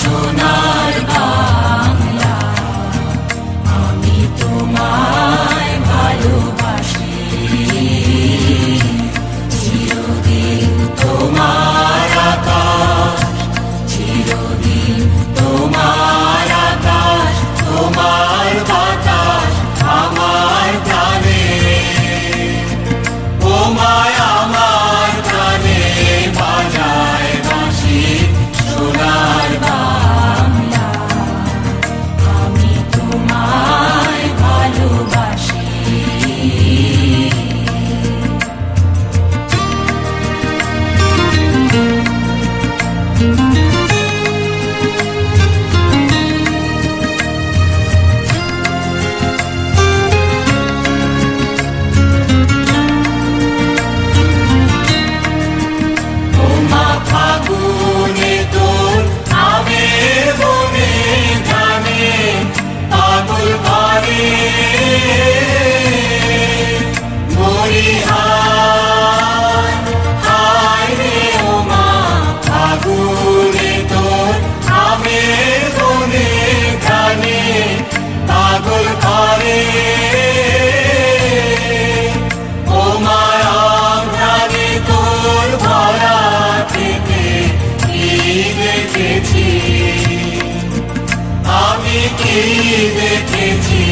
সোনার দেখেছি। আমি কি দেখেছি?